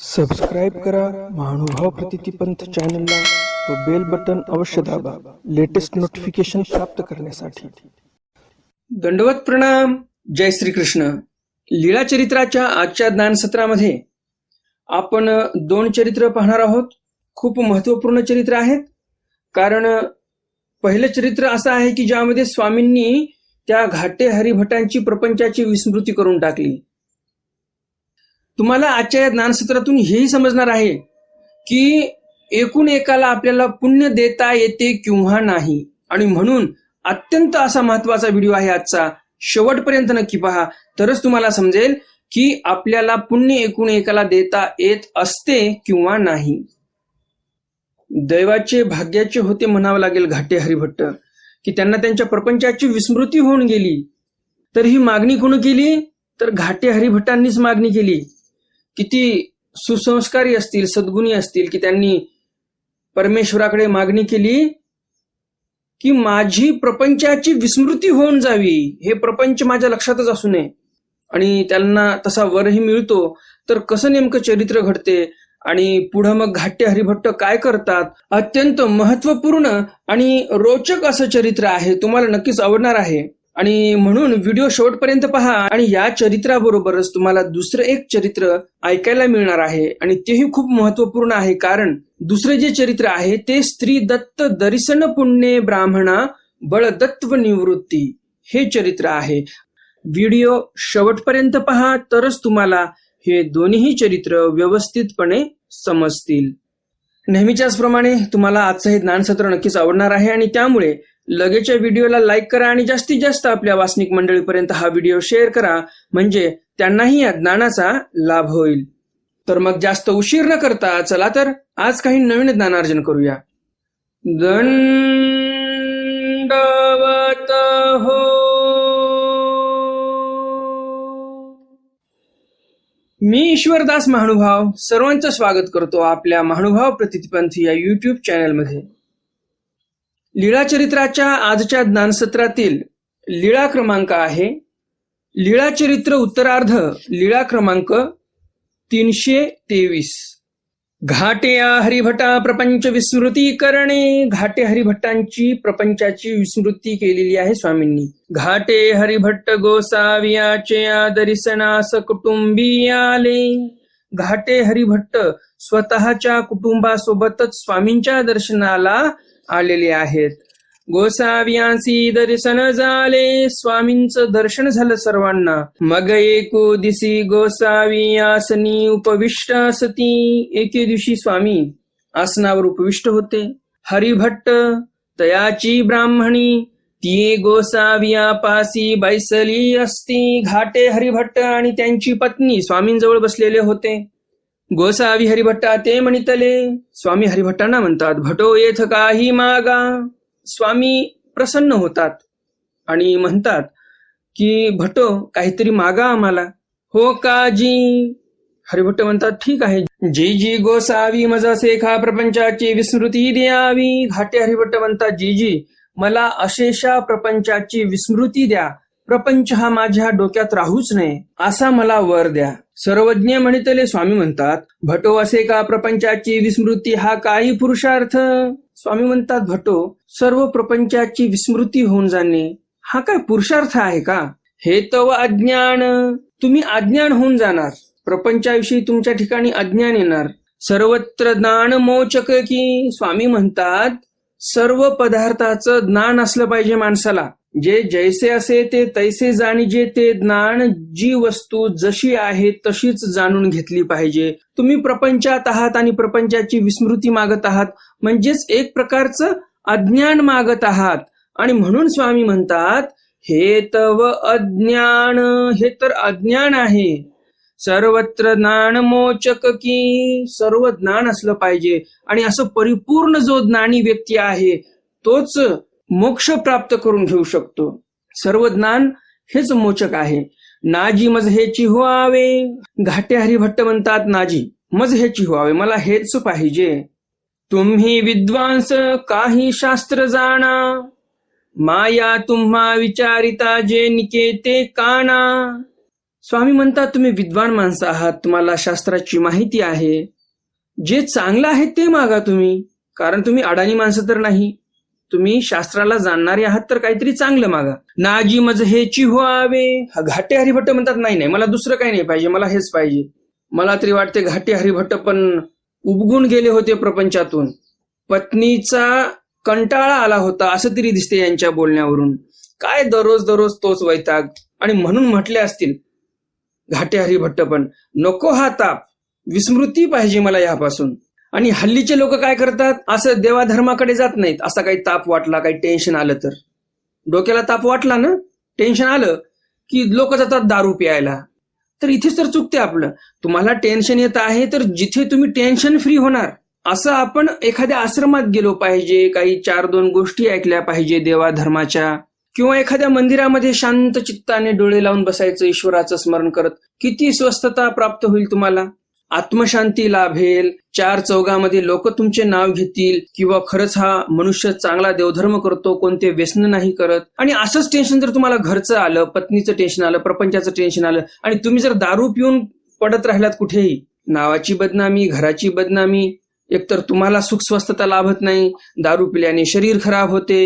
Subscribe करा महानुभाव प्रतितीपंथ चॅनलला व बेल बटन अवश्य दाबा लेटेस्ट नोटिफिकेशन प्राप्त करण्यासाठी. दंडवत प्रणाम जय श्रीकृष्ण. लीळा चरित्राच्या आजच्या ज्ञानसत्रामध्ये आपण दोन चरित्र पाहणार आहोत. खूप महत्त्वपूर्ण चरित्र आहेत. कारण पहिलं चरित्र असं आहे की ज्यामध्ये स्वामींनी त्या घाटे हरिभटांची प्रपंचाची विस्मृती करून टाकली. तुम्हाला आजच्या या ज्ञानसत्रातून हेही समजणार आहे की एकूण एकाला आपल्याला पुण्य देता येते किंवा नाही. आणि म्हणून अत्यंत असा महत्त्वाचा व्हिडिओ आहे आजचा. शेवटपर्यंत नक्की पहा. तरच तुम्हाला समजेल की आपल्याला पुण्य एकूण एकाला देता येत असते किंवा नाही. दैवाचे भाग्याचे होते म्हणावं लागेल घाटे हरिभट्ट. की त्यांना त्यांच्या प्रपंचाची विस्मृती होऊन गेली. तर ही मागणी कोण केली? तर घाटे हरिभट्टांनीच मागणी केली. किती सुसंस्कारी असतील सद्गुणी असतील की त्यांनी परमेश्वराकडे मागणी केली की माझी प्रपंचाची विस्मृती होऊन जावी हे प्रपंच माझ्या लक्षातच असू नये. आणि त्यांना तसा वरही मिळतो तर कसं नेमकं चरित्र घडते? आणि पुढं मग घाट्य हरिभट्ट काय करतात? अत्यंत महत्त्वपूर्ण आणि रोचक असं चरित्र आहे तुम्हाला नक्कीच आवडणार आहे. आणि म्हणून व्हिडिओ शेवटपर्यंत पहा आणि या चरित्राबरोबरच तुम्हाला दुसरं एक चरित्र ऐकायला मिळणार आहे आणि तेही खूप महत्त्वपूर्ण आहे. कारण दुसरे जे चरित्र आहे ते स्त्री दत्त दर्शन पुण्य ब्राह्मणा बळदत्व निवृत्ती हे चरित्र आहे. व्हिडिओ शेवटपर्यंत पहा तरच तुम्हाला हे दोन्ही चरित्र व्यवस्थितपणे समजतील. नेहमीच्याच प्रमाणे तुम्हाला आजचं हे ज्ञानसत्र नक्कीच आवडणार आहे आणि त्यामुळे लगेचच्या व्हिडिओला लाईक करा आणि जास्तीत जास्त आपल्या वासनिक मंडळीपर्यंत हा व्हिडिओ शेअर करा. म्हणजे त्यांनाही या ज्ञानाचा लाभ होईल. तर मग जास्त उशीर न करता चला तर आज काही नवीन ज्ञानार्जन करूया. दंडवत हो. मी ईश्वरदास महानुभाव. सर्वांचं स्वागत करतो आपल्या महानुभाव प्रतिपंथ या युट्यूब चॅनलमध्ये लीळा चरित्राच्या आजच्या ज्ञानसत्रातील लीळा क्रमांक आहे. लीळा चरित्र उत्तरार्ध लीळा क्रमांक तीनशे तेवीस. घाटे हरिभटा प्रपंच विस्मृती करणे घाटे हरिभट्टांची प्रपंचाची विस्मृती केलेली आहे स्वामींनी. घाटे हरिभट्ट गोसावियाचे दर्शनास कुटुंबी आले. घाटे हरिभट्ट स्वतःच्या कुटुंबासोबतच स्वामींच्या दर्शनाला आलेले आहेत. गोसावियांसी दर्शन झाले. स्वामींच दर्शन झालं सर्वांना. मग एको दिसी गोसावी आसनी उपविष्ट असती. एके दिवशी स्वामी आसनावर उपविष्ट होते. हरिभट्ट तयाची ब्राह्मणी ती गोसाविया पासी बैसली असती. घाटे हरिभट्ट आणि त्यांची पत्नी स्वामींजवळ बसलेले होते. गोसावी हरिभट्टा ते म्हणितले स्वामी हरिभट्टांना म्हणतात भटो येथ काही मागा. स्वामी प्रसन्न होतात आणि म्हणतात की भटो काहीतरी मागा आम्हाला. हो काजी हरिभट्ट म्हणतात ठीक आहे. जी जी गोसावी मजा सेखा प्रपंचाची विस्मृती द्यावी. घाटे हरिभट्ट म्हणतात जी जी मला अशेषा प्रपंचाची विस्मृती द्या. प्रपंच हा माझ्या डोक्यात राहूच नये. असा मला वर द्या. सर्वज्ञ म्हणितले स्वामी म्हणतात भटो असे का प्रपंचाची विस्मृती? हा काही पुरुषार्थ. स्वामी म्हणतात भटो सर्व प्रपंचाची विस्मृती होऊन जाणे हा काय पुरुषार्थ आहे का? हे तव अज्ञान. तुम्ही अज्ञान होऊन जाणार. प्रपंचाविषयी तुमच्या ठिकाणी अज्ञान येणार. सर्वत्र ज्ञान मोचक की. स्वामी म्हणतात सर्व पदार्थाचं ज्ञान असलं पाहिजे माणसाला. जे जैसे असे ते तैसे जाणीजे ते ज्ञान जी वस्तू जशी आहे तशीच जाणून घेतली पाहिजे. तुम्ही प्रपंचात आहात आणि प्रपंचाची विस्मृती मागत आहात. म्हणजेच एक प्रकारचं अज्ञान मागत आहात. आणि म्हणून स्वामी म्हणतात हे तव अज्ञान हे तर अज्ञान आहे. सर्वत्र ज्ञान मोचक की सर्व ज्ञान असलं पाहिजे. आणि असं परिपूर्ण जो ज्ञानी व्यक्ती आहे तोच मोक्ष प्राप्त करून घेऊ शकतो. सर्व ज्ञान हेच मोचक आहे. नाजी मज हे व्हावे घाटे हरिभट्ट म्हणतात नाजी मज हे व्हावे मला हेच पाहिजे. तुम्ही विद्वांस काही शास्त्र जाणा. माया तुम्हा विचारिता जे निकेते काना. स्वामी म्हणतात तुम्ही विद्वान माणसं आहात. तुम्हाला शास्त्राची माहिती आहे. जे चांगलं आहे ते मागा तुम्ही. कारण तुम्ही अडाणी माणसं तर नाही. तुम्ही शास्त्राला जाणणारे आहात तर काहीतरी चांगलं मागा. नाजी मज हेची व्हावे हा घाटे हरिभट्ट म्हणतात नाही नाही मला दुसरं काही नाही पाहिजे मला हेच पाहिजे. मला तरी वाटते घाटे हरिभट्ट पण उबगून गेले होते प्रपंचातून. पत्नीचा कंटाळा आला होता असं तरी दिसते यांच्या बोलण्यावरून. काय दररोज दररोज तोच वैताग. आणि म्हणून म्हटले असतील घाटे हरिभट्ट पण नको हा ताप. विस्मृती पाहिजे मला यापासून. आणि हल्लीचे लोक काय करतात? असं देवाधर्माकडे जात नाहीत. असा काही ताप वाटला काही टेन्शन आलं तर. डोक्याला ताप वाटला ना? टेन्शन आलं की लोक जातात दारू प्यायला. तर इथेच तर चुकते आपलं. तुम्हाला टेन्शन येत आहे तर जिथे तुम्ही टेन्शन फ्री होणार असं आपण एखाद्या आश्रमात गेलो पाहिजे काही चार दोन गोष्टी ऐकल्या पाहिजे देवाधर्माच्या. किंवा एखाद्या मंदिरामध्ये शांत चित्ताने डोळे लावून बसायचं ईश्वराचं स्मरण करत किती स्वस्थता प्राप्त होईल तुम्हाला? आत्मशांती लाभेल. चार चौघामध्ये लोक तुमचे नाव घेतील किंवा खरंच हा मनुष्य चांगला देवधर्म करतो कोणते व्यसन नाही करत. आणि असंच टेन्शन जर तुम्हाला घरचं आलं पत्नीचं टेन्शन आलं प्रपंचाचं टेन्शन आलं आणि तुम्ही जर दारू पिऊन पडत राहिलात कुठेही नावाची बदनामी घराची बदनामी एकतर तुम्हाला सुख स्वस्थता लाभत नाही दारू पिल्याने शरीर खराब होते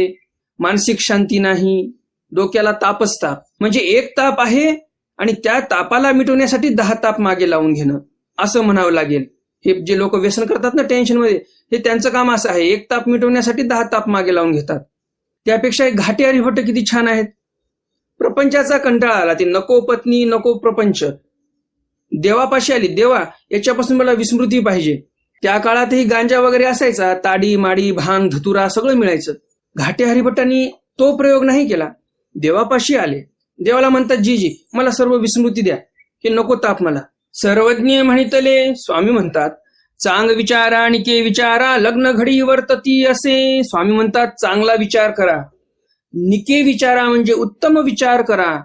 मानसिक शांती नाही डोक्याला तापच ताप म्हणजे एक ताप आहे आणि त्या तापाला मिटवण्यासाठी दहा ताप मागे लावून घेणं. असं म्हणावं लागेल. हे जे लोक व्यसन करतात ना टेन्शनमध्ये हे त्यांचं काम असं आहे. एक ताप मिटवण्यासाठी दहा ताप मागे लावून घेतात. त्यापेक्षा एक घाटे हरिभट्ट किती छान आहेत. प्रपंचाचा कंटाळा आला. ती नको पत्नी नको प्रपंच. देवापाशी आली. देवा याच्यापासून मला विस्मृती पाहिजे. त्या काळातही गांजा वगैरे असायचा. ताडी माडी भांग धतुरा सगळं मिळायचं. घाटे हरिभट्टांनी तो प्रयोग नाही केला. देवापाशी आले. देवाला म्हणतात जी जी मला सर्व विस्मृती द्या. हे नको ताप मला. सर्वज्ञ म्हणितले स्वामी म्हणतात चांग विचारा आणि के विचारा लग्न घडी वर्तती असे. स्वामी म्हणतात चांगला विचार करा. निके विचारा म्हणजे उत्तम विचार करा.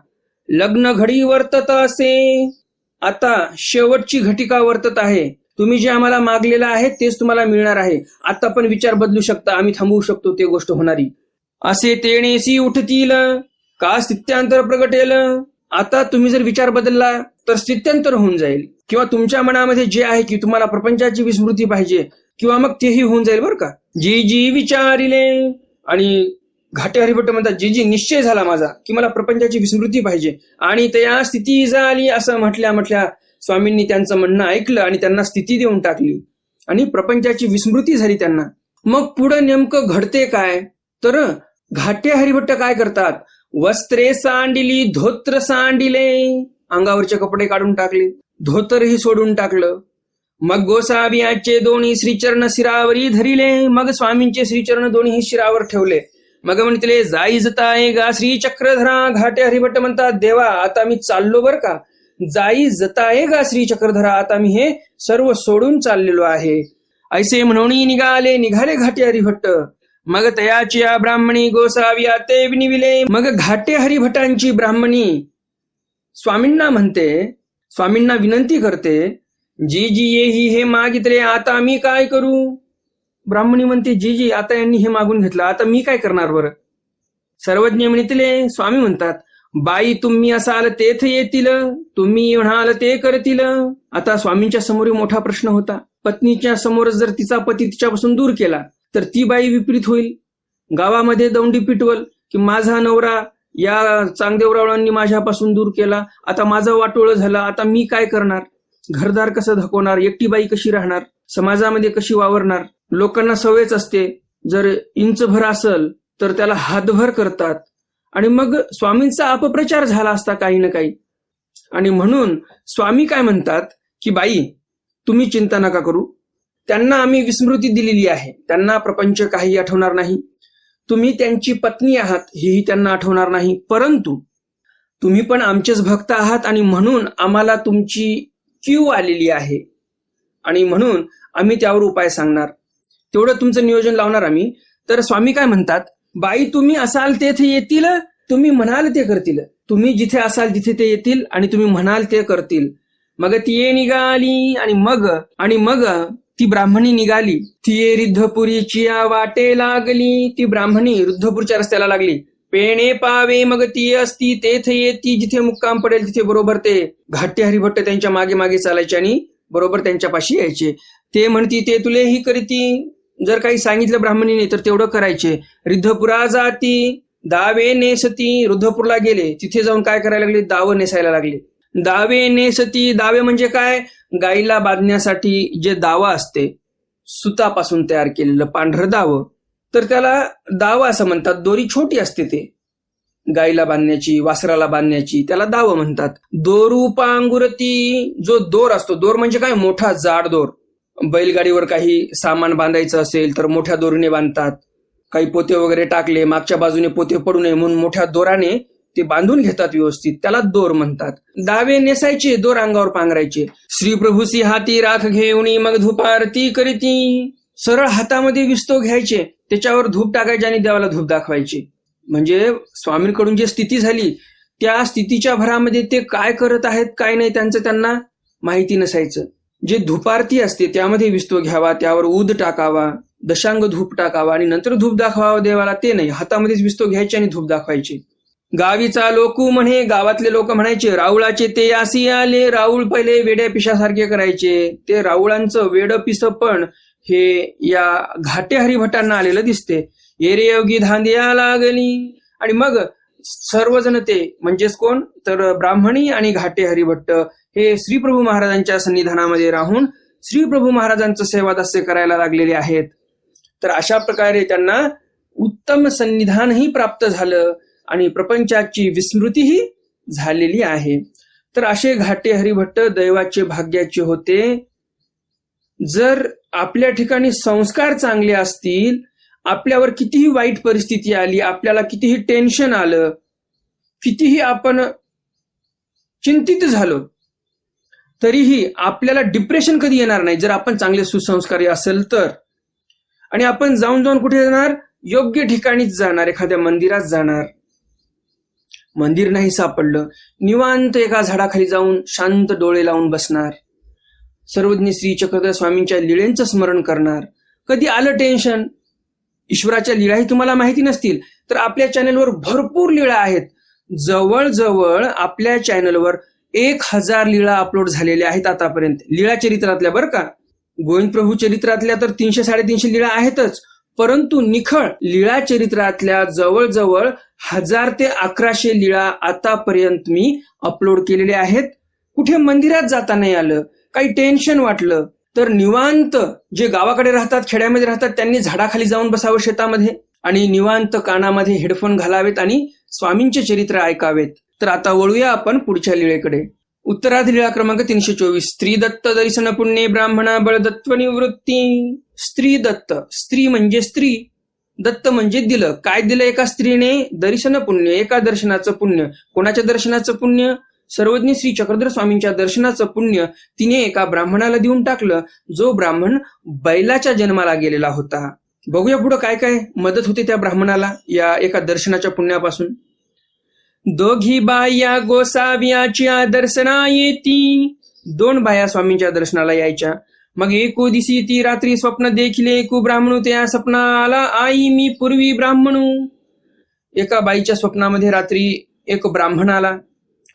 लग्न घडी वर्तत असे. आता शेवटची घटिका वर्तत आहे. तुम्ही जे आम्हाला मागलेलं आहे तेच तुम्हाला मिळणार आहे. आता पण विचार बदलू शकता आम्ही थांबवू शकतो ते गोष्ट होणारी. असे तेणेसी उठतील का स्थित्यांतर प्रगटेल. आता तुम्ही जर विचार बदलला तर स्थित्यंतर होऊन जाईल. किंवा तुमच्या मनामध्ये जे आहे की तुम्हाला प्रपंचाची विस्मृती पाहिजे किंवा मग तेही होऊन जाईल बरं का. जी जी विचारिले. आणि घाटे हरिभट्ट म्हणतात जी जी निश्चय झाला माझा की मला प्रपंचाची विस्मृती पाहिजे. आणि त्या स्थिती झाली असं म्हटल्या म्हटल्या स्वामींनी त्यांचं म्हणणं ऐकलं आणि त्यांना स्थिती देऊन टाकली. आणि प्रपंचाची विस्मृती झाली त्यांना. मग पुढं नेमकं घडते काय? तर घाटे हरिभट्ट काय करतात? वस्त्रे सांडिली धोत्र सांडिले. अंगावरचे कपडे काढून टाकले धोतरही सोडून टाकलं. मग गोसाबियाचे दोन्ही श्रीचरण शिरावरी धरिले मग स्वामींचे श्रीचरण दोन्ही शिरावर ठेवले. मग म्हणतले जाई जताय गा श्री चक्रधरा घाटे हरिभट्ट म्हणतात देवा आता मी चाललो बर का? जाई जताय गा श्री चक्रधरा आता मी हे सर्व सोडून चाललेलो आहे. ऐसे म्हणून निघाले निघाले घाटे हरिभट्ट मग तयाची या ब्राह्मणी गोसाव्या ते विनिविले मग घाटे हरिभटांची ब्राह्मणी स्वामींना म्हणते स्वामींना विनंती करते जी जी ये ही हे मागितले आता मी काय करू? ब्राह्मणी म्हणते जी जी आता यांनी हे मागून घेतलं आता मी काय करणार बरं? सर्वज्ञ म्हणितले स्वामी म्हणतात बाई तुम्ही असाल तेथ येतील तुम्ही म्हणाल ते करतील. आता स्वामींच्या समोर मोठा प्रश्न होता. पत्नीच्या समोर जर तिचा पती तिच्यापासून दूर केला तर ती बाई विपरीत होईल. गावामध्ये दौंडी पिटवल की माझा नवरा या चांगदेवरावळांनी माझ्यापासून दूर केला. आता माझा वाटोळ झालं. आता मी काय करणार? घरदार कसं धकवणार? एकटी बाई कशी राहणार? समाजामध्ये कशी वावरणार? लोकांना सवयच असते. जर इंचभर असल तर त्याला हातभर करतात. आणि मग स्वामींचा अपप्रचार झाला असता काही ना काही. आणि म्हणून स्वामी काय म्हणतात की बाई तुम्ही चिंता नका करू. त्यांना आम्ही विस्मृती दिलेली आहे. त्यांना प्रपंच काही आठवणार नाही. तुम्ही त्यांची पत्नी आहात हेही त्यांना आठवणार नाही. परंतु तुम्ही पण आमचेच भक्त आहात आणि म्हणून आम्हाला तुमची क्यू आलेली आहे. आणि म्हणून आम्ही त्यावर उपाय सांगणार. तेवढं तुमचं नियोजन लावणार आम्ही. तर स्वामी काय म्हणतात? बाई तुम्ही असाल तेथे येतील तुम्ही म्हणाल ते करतील. तुम्ही जिथे असाल तिथे ते येतील आणि तुम्ही म्हणाल ते करतील. मग ती निघाली आणि मग आणि मग ती ब्राह्मणी निघाली. ती रिद्धपुरीची या वाटे लागली. ती ब्राह्मणी रुद्धपूरच्या रस्त्याला लागली. पेणे पावे मग ती असती तेथे येती. जिथे मुक्काम पडेल तिथे बरोबर ते घाटे हरिभट्ट त्यांच्या मागे मागे चालायचे आणि बरोबर त्यांच्या पाशी यायचे. ते म्हणती ते तुले ही करीती. जर काही सांगितलं ब्राह्मणीने तर तेवढं करायचे. रिद्धपुरा जाती. दावे नेसती. रुद्धपूरला गेले. तिथे जाऊन काय करायला लागले? दावं नेसायला लागले. दावे नेसती दावे म्हणजे काय? गाईला बांधण्यासाठी जे दावा असते सुतापासून तयार केलेलं पांढरं दावं तर त्याला दावा असं म्हणतात दोरी छोटी असते ते. गाईला बांधण्याची वासराला बांधण्याची त्याला दावं म्हणतात. दोरू पांगुरती जो दोर असतो दोर म्हणजे काय? मोठा जाड दोर. बैलगाडीवर काही सामान बांधायचं असेल तर मोठ्या दोरीने बांधतात. काही पोते वगैरे टाकले मागच्या बाजूने पोते पडू नये म्हणून मोठ्या दोराने ते बांधून घेतात व्यवस्थित. त्याला दोर म्हणतात. दावे नेसायचे दोर अंगावर पांघरायचे. श्री प्रभूसी हाती राख घेऊनी मग धुपारती करीती. सरळ हातामध्ये विस्तो घ्यायचे. त्याच्यावर धूप टाकायचे आणि देवाला धूप दाखवायचे. म्हणजे स्वामींकडून जी स्थिती झाली त्या स्थितीच्या भरामध्ये ते काय करत आहेत काय नाही त्यांचं त्यांना माहिती नसायचं. जे धुपारती असते त्यामध्ये विस्तो घ्यावा त्यावर उद टाकावा दशांग धूप टाकावा आणि नंतर धूप दाखवावा देवाला ते नाही. हातामध्येच विस्तो घ्यायचे आणि धूप दाखवायचे. गावीचा लोकू म्हणे गावातले लोक म्हणायचे राऊळाचे ते यासी आले राऊळ पहिले वेड्या पिशासारखे करायचे. ते राऊळांचं वेड पिस पण हे या घाटे हरिभटांना आलेलं दिसते. येरे योगी धांदिया लागली. आणि मग सर्वजण ते म्हणजेच कोण? तर ब्राह्मणी आणि घाटे हरिभट्ट हे श्रीप्रभू महाराजांच्या सन्निधानामध्ये राहून श्रीप्रभू महाराजांचं सेवादास्य करायला लागलेले आहेत. तर अशा प्रकारे त्यांना उत्तम सन्निधानही प्राप्त झालं. आणि प्रपंचाची विस्मृतीही झालेली आहे. तर असे घाटे हरिभट्ट दैवाचे भाग्याचे होते. जर आपल्या ठिकाणी संस्कार चांगले असतील आपल्यावर कितीही वाईट परिस्थिती आली आपल्याला कितीही टेन्शन आलं कितीही आपण चिंतित झालो तरीही आपल्याला डिप्रेशन कधी येणार नाही. जर आपण चांगले सुसंस्कारी असेल तर. आणि आपण जाऊन जाऊन कुठे जाणार? योग्य ठिकाणीच जाणार एखाद्या मंदिरात जाणार. मंदिर नाही सापडलं. निवांत एका झाडाखाली जाऊन शांत डोळे लावून बसणार. सर्वज्ञ श्री चक्रधर स्वामींच्या लिळेंचं स्मरण करणार. कधी आलं टेन्शन? ईश्वराच्या लिळाही तुम्हाला माहिती नसतील तर आपल्या चॅनलवर भरपूर लीळा आहेत. जवळजवळ आपल्या चॅनलवर एक हजार लीळा अपलोड झालेल्या आहेत आतापर्यंत. लीळा चरित्रातल्या बरं का? गोविंद प्रभू चरित्रातल्या तर तीनशे साडेतीनशे लीळा आहेतच. परंतु निखळ लीळा चरित्रातल्या जवळजवळ हजार ते अकराशे लीळा आतापर्यंत मी अपलोड केलेले आहेत. कुठे मंदिरात जाता नाही आलं काही टेन्शन वाटलं तर निवांत जे गावाकडे राहतात खेड्यामध्ये राहतात त्यांनी झाडाखाली जाऊन बसावं शेतामध्ये आणि निवांत कानामध्ये हेडफोन घालावेत आणि स्वामींचे चरित्र ऐकावेत. तर आता वळूया आपण पुढच्या लिळेकडे. उत्तराध क्रमांक तीनशे चोवीस स्त्री दत्त दर्शन पुण्य ब्राह्मणा बळदत्व निवृत्ती. स्त्री दत्त स्त्री म्हणजे स्त्री. दत्त म्हणजे दिलं. काय दिलं एका स्त्रीने? दर्शन पुण्य. एका दर्शनाचं पुण्य. कोणाच्या दर्शनाचं पुण्य? सर्वज्ञ श्री चक्रधर स्वामींच्या दर्शनाचं पुण्य. तिने एका ब्राह्मणाला देऊन टाकलं. जो ब्राह्मण बैलाच्या जन्माला गेलेला होता. बघूया पुढं काय काय मदत होते त्या ब्राह्मणाला या एका दर्शनाच्या पुण्यापासून. दोघी बाया गोसाव्याच्या दर्शना येती दोन बाया स्वामींच्या दर्शनाला यायच्या. मग एको दिसी ती रात्री स्वप्न देखील एकू ब्राह्मणू त्या स्वप्नाला आई मी पूर्वी ब्राह्मणू. एका बाईच्या स्वप्नामध्ये रात्री एक ब्राह्मण आला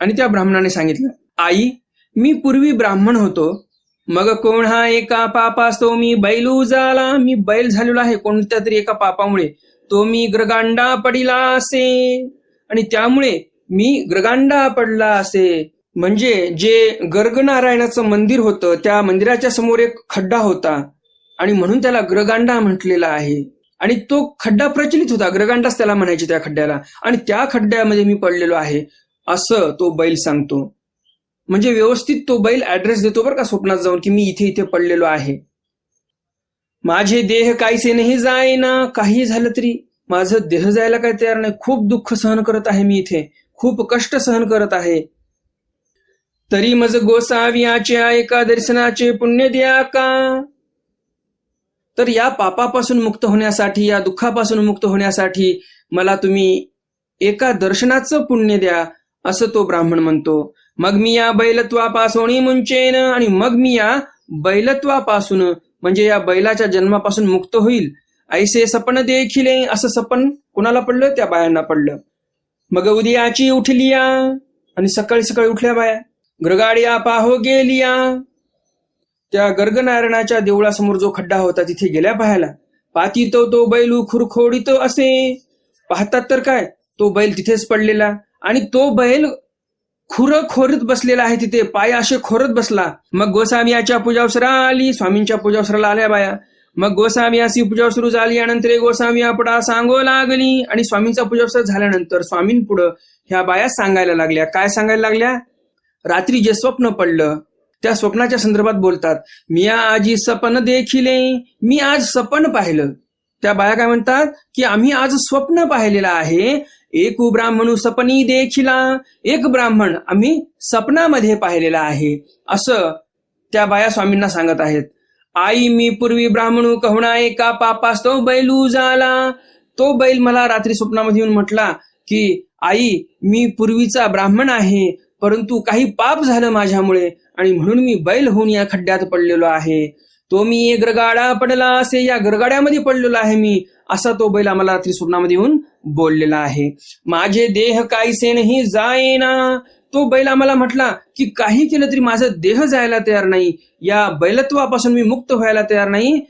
आणि त्या ब्राह्मणाने सांगितलं आई मी पूर्वी ब्राह्मण होतो. मग कोणा एका पापास तो मी बैलू झाला मी बैल झालेलो आहे. कोणत्या तरी एका पापामुळे तो मी ग्रगांडा पडिला असे. आणि त्यामुळे मी ग्रगांडा पडला असे. म्हणजे जे गर्गनारायणाचं मंदिर होतं त्या मंदिराच्या समोर एक खड्डा होता. आणि म्हणून त्याला ग्रगांडा म्हटलेला आहे. आणि तो खड्डा प्रचलित होता. ग्रगांडाच त्याला म्हणायचे त्या खड्ड्याला. आणि त्या खड्ड्यामध्ये मी पडलेलो आहे. असं तो बैल सांगतो. म्हणजे व्यवस्थित तो बैल ऍड्रेस देतो बरं का स्वप्नात जाऊन की मी इथे इथे पडलेलो आहे. माझे देह काहीसे नाही जायना काही झालं तरी. माझं देह जायला काही तयार नाही. खूप दुःख सहन करत आहे मी इथे. खूप कष्ट सहन करत आहे. तरी मज गोसावियाचे एका दर्शनाचे पुण्य द्या का? तर या पापापासून मुक्त होण्यासाठी या दुःखापासून मुक्त होण्यासाठी मला तुम्ही एका दर्शनाचं पुण्य द्या असं तो ब्राह्मण म्हणतो. मग मी या बैलत्वापासून मुंचेन आणि मग मी या बैलत्वापासून म्हणजे या बैलाच्या जन्मापासून मुक्त होईल. ऐसे सपन देखिले असं सपन कुणाला पडलं? त्या बायांना पडलं. मग उदयाची उठलिया आणि सकाळी सकाळी उठल्या बाया. गृगाडिया पाहो गेलिया. त्या गर्गनारायणाच्या देवळासमोर जो खड्डा होता तिथे गेल्या पाहायला पाती तो तो बैलू खुरखोडीत असे. पाहतात तर काय? तो बैल तिथेच पडलेला. आणि तो बैल खुर खोरत बसलेला आहे तिथे. पाय असे खोरत बसला. मग गोसामियाच्या पूजावसरा आली. स्वामींच्या पूजावसराला आल्या बाया. मग गोसामियाची पूजा सुरू झाली यानंतर गोसामी आपडा सांगो लागली आणि स्वामींचा पूजावसर झाल्यानंतर स्वामींपुढं ह्या बाया सांगायला लागल्या. काय सांगायला लागल्या? रात्री जे स्वप्न पडलं त्या स्वप्नाच्या संदर्भात बोलतात मी आजी सपन देखिले मी आज सपन पाहिलं. त्या बाया काय म्हणतात की आम्ही आज स्वप्न पाहिलेलं आहे. एक ब्राह्मणू सपनी देखिला एक ब्राह्मण आम्ही सपनामध्ये पाहिलेला आहे. असं त्या बाया स्वामींना सांगत आहेत. आई मी पूर्वी ब्राह्मणू हो, कहणा एका पापास? तो बैलू झाला तो बैल मला रात्री स्वप्नामध्ये येऊन म्हटला की आई मी पूर्वीचा ब्राह्मण आहे परंतु काही पाप झालं माझ्यामुळे आणि म्हणून मी बैल होऊन या खड्ड्यात पडलेलो आहे. तो मी एक गरगाडा पडला असे या गरगाड्यामध्ये पडलेलो आहे मी. असा तो बैल आम्हाला रात्री स्वप्नामध्ये येऊन बोललेला आहे. माझे देह काहीसे नाही जायना. तो बैल आम्हाला म्हटला की काही केलं तरी माझा देह जायला तयार नाही. या बैलत्वापासून मी मुक्त व्हायला तयार नाही.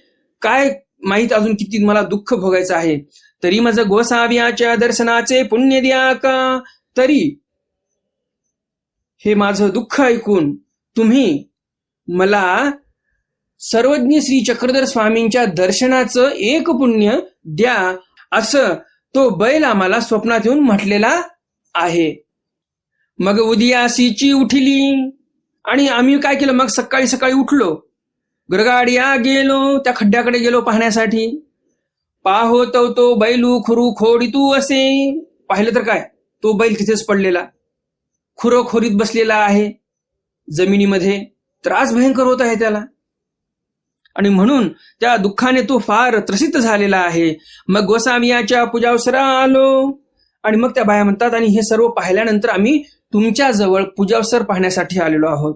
काय माहीत अजून किती मला दुःख भोगायचं आहे. तरी माझं गोसाव्याच्या दर्शनाचे पुण्य द्या का? तरी हे माझं दुःख ऐकून तुम्ही मला सर्वज्ञ श्री चक्रधर स्वामींच्या दर्शनाचं एक पुण्य द्या असं तो बैल आम्हाला स्वप्नात येऊन म्हटलेला आहे. मग उदयासीची उठली आणि आम्ही काय केलं? मग सकाळी सकाळी उठलो. गरगाडिया गेलो त्या खड्ड्याकडे गेलो पाहण्यासाठी. पाहो तो तो बैलू खुरू खोडी तू असे. पाहिलं तर काय? तो बैल तिथेच पडलेला. खुरोखोरीत बसलेला आहे जमिनीमध्ये. त्रास भयंकर होत आहे त्याला. आणि म्हणून त्या दुःखाने तो फार त्रसित झालेला आहे. मग गोसामियाच्या पूजावसरा आलो. आणि मग त्या बाया म्हणतात आणि हे सर्व पाहिल्यानंतर आम्ही तुमच्या जवळ पूजावसर पाहण्यासाठी आलेलो आहोत.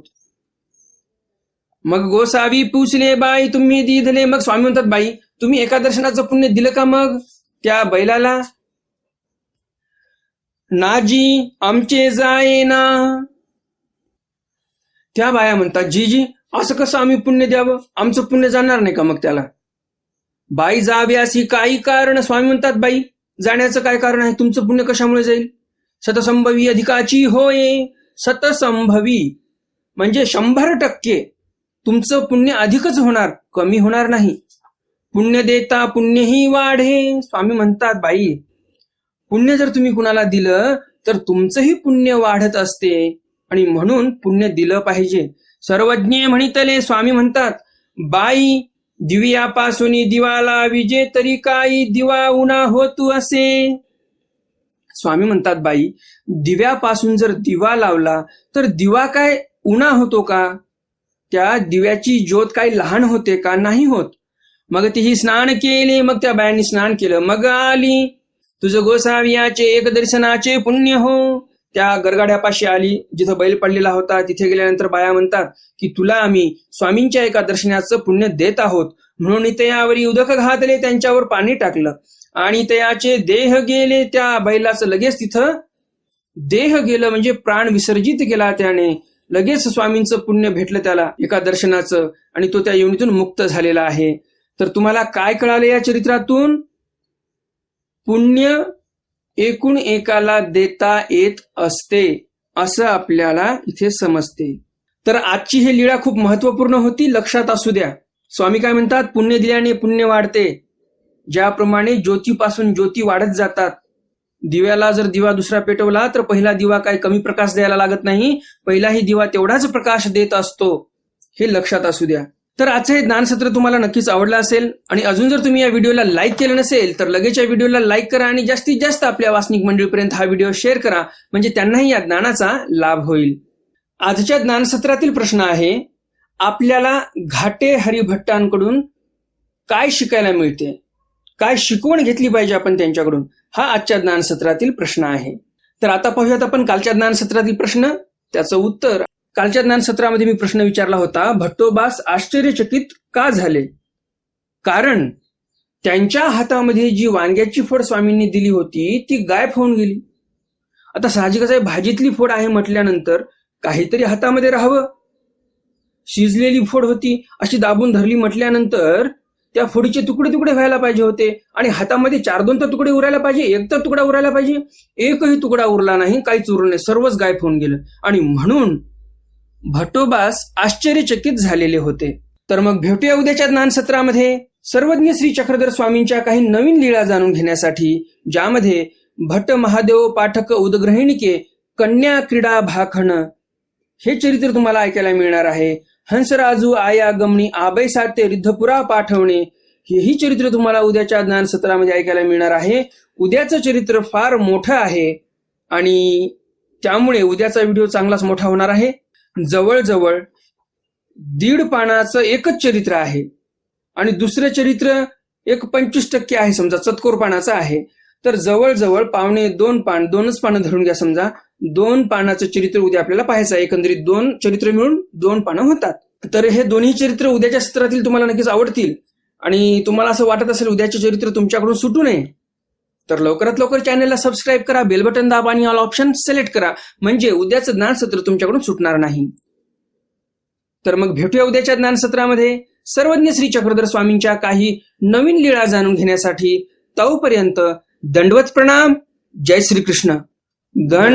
मग गोसावी पुसले बाई तुम्ही दिधले मग स्वामी म्हणतात बाई तुम्ही एका दर्शनाचं पुण्य दिलं का मग? त्या बैलाला नाजी आमचे जायना. त्या बाया म्हणतात जी जी असं कसं आम्ही पुण्य द्यावं? आमचं पुण्य जाणार नाही का मग त्याला? बाई जाव्यासी काही कारण स्वामी म्हणतात बाई. जाण्याचं काय कारण आहे? तुमचं पुण्य कशामुळे जाईल? सतसंभवी अधिकाची होय सतसंभवी. म्हणजे शंभर टक्के तुमचं पुण्य अधिकच होणार कमी होणार नाही. पुण्य देता पुण्यही वाढे स्वामी म्हणतात बाई. पुण्य जर तुम्ही कुणाला दिलं तर तुमचंही पुण्य वाढत असते. आणि म्हणून पुण्य दिलं पाहिजे. सर्वज्ञ म्हणितले स्वामी म्हणतात बाई दिव्यापासून दिवाला विजे तरी काही दिवा उन्हा होतू असे. स्वामी म्हणतात बाई दिव्यापासून जर दिवा लावला तर दिवा काय उन्हा होतो का? त्या दिव्याची ज्योत काही लहान होते का नाही होत? मग तिही स्नान केले मग त्या बायांनी स्नान केलं मग आली. तुझं गोसावियाचे एक दर्शनाचे पुण्य हो. त्या गरगाड्यापाशी आली जिथं बैल पडलेला होता तिथे गेल्यानंतर बाया म्हणतात की तुला आम्ही स्वामींच्या एका दर्शनाचं पुण्य देत आहोत. म्हणून तयावरी उदक घातले त्यांच्यावर पाणी टाकलं. आणि तयाचे देह गेले त्या बैलाचं लगेच तिथं देह गेलं म्हणजे प्राण विसर्जित केला त्याने. लगेच स्वामींचं पुण्य भेटलं त्याला एका दर्शनाचं आणि तो त्या योनीतून मुक्त झालेला आहे. तर तुम्हाला काय कळालं या चरित्रातून? पुण्य एकूण एकाला देता येत असते असं आपल्याला इथे समजते. तर आजची ही लीळा खूप महत्त्वपूर्ण होती लक्षात असू द्या. स्वामी काय म्हणतात? पुण्य दिल्याने पुण्य वाढते. ज्याप्रमाणे ज्योतीपासून ज्योती वाढत जातात. दिव्याला जर दिवा दुसरा पेटवला तर पहिला दिवा काही कमी प्रकाश द्यायला लागत नाही. पहिलाही दिवा तेवढाच प्रकाश देत असतो. हे लक्षात असू द्या. तर आजचं हे ज्ञानसत्र तुम्हाला नक्कीच आवडलं असेल आणि अजून जर तुम्ही या व्हिडिओला लाईक केलं नसेल तर लगेच या व्हिडिओला लाईक करा आणि जास्तीत जास्त आपल्या वासनिक मंडळीपर्यंत हा व्हिडिओ शेअर करा. म्हणजे त्यांनाही या ज्ञानाचा लाभ होईल. आजच्या ज्ञानसत्रातील प्रश्न आहे आपल्याला घाटे हरिभट्टांकडून काय शिकायला मिळते? काय शिकवण घेतली पाहिजे आपण त्यांच्याकडून? हा आजच्या ज्ञानसत्रातील प्रश्न आहे. तर आता पाहूयात आपण कालच्या ज्ञानसत्रातील प्रश्न. त्याचं उत्तर कालच्या ज्ञानसत्रामध्ये मी प्रश्न विचारला होता भट्टोबास आश्चर्यचकित का झाले? कारण त्यांच्या हातामध्ये जी वांग्याची फोड स्वामींनी दिली होती ती गायब होऊन गेली. आता साहजिकच आहे भाजीतली फोड आहे म्हटल्यानंतर काहीतरी हातामध्ये राहावं. शिजलेली फोड होती अशी दाबून धरली म्हटल्यानंतर त्या फोडीचे तुकडे तुकडे व्हायला पाहिजे होते आणि हातामध्ये चार दोन तर तुकडे उरायला पाहिजे एक तर तुकडा उरायला पाहिजे. एकही तुकडा उरला नाही काहीच उरलं नाही सर्वच गायब होऊन गेलं. आणि म्हणून भटोबास आश्चर्यचकित झालेले होते. तर मग भेटूया उद्याच्या ज्ञानसत्रामध्ये. सर्वज्ञ श्री चक्रधर स्वामींच्या काही नवीन लीळा जाणून घेण्यासाठी ज्यामध्ये भट महादेव पाठक उदग्रहिणिके कन्या क्रीडा भाखण हे चरित्र तुम्हाला ऐकायला मिळणार आहे. हंसराजू आया गमणी आबै साते रिद्धपुरा पाठवणे हेही चरित्र तुम्हाला उद्याच्या ज्ञान सत्रामध्ये ऐकायला मिळणार आहे. उद्याचं चरित्र फार मोठं आहे आणि त्यामुळे उद्याचा व्हिडिओ चांगलाच मोठा होणार आहे. जवळजवळ दीड पानाचं एकच चरित्र आहे. आणि दुसरं चरित्र एक पंचवीस टक्के आहे समजा चतकोर पानाचं आहे. तर जवळजवळ पावणे दोन पान दोनच पानं धरून घ्या समजा. दोन पानाचं चरित्र उद्या आपल्याला पाहायचं आहे. एकंदरीत दोन चरित्र मिळून दोन पानं होतात. तर हे दोन्ही चरित्र उद्याच्या सत्रातील तुम्हाला नक्कीच आवडतील. आणि तुम्हाला असं वाटत असेल उद्याचे चरित्र तुमच्याकडून सुटू नये तर लवकरात लवकर चॅनलला सबस्क्राईब करा बेल बटन दाबा आणि ऑल ऑप्शन सिलेक्ट करा. म्हणजे उद्याचं ज्ञानसत्र तुमच्याकडून सुटणार नाही. तर मग भेटूया उद्याच्या ज्ञानसत्रामध्ये सर्वज्ञ श्री चक्रधर स्वामींच्या काही नवीन लीळा जाणून घेण्यासाठी तोपर्यंत दंडवत प्रणाम. जय श्रीकृष्ण. गण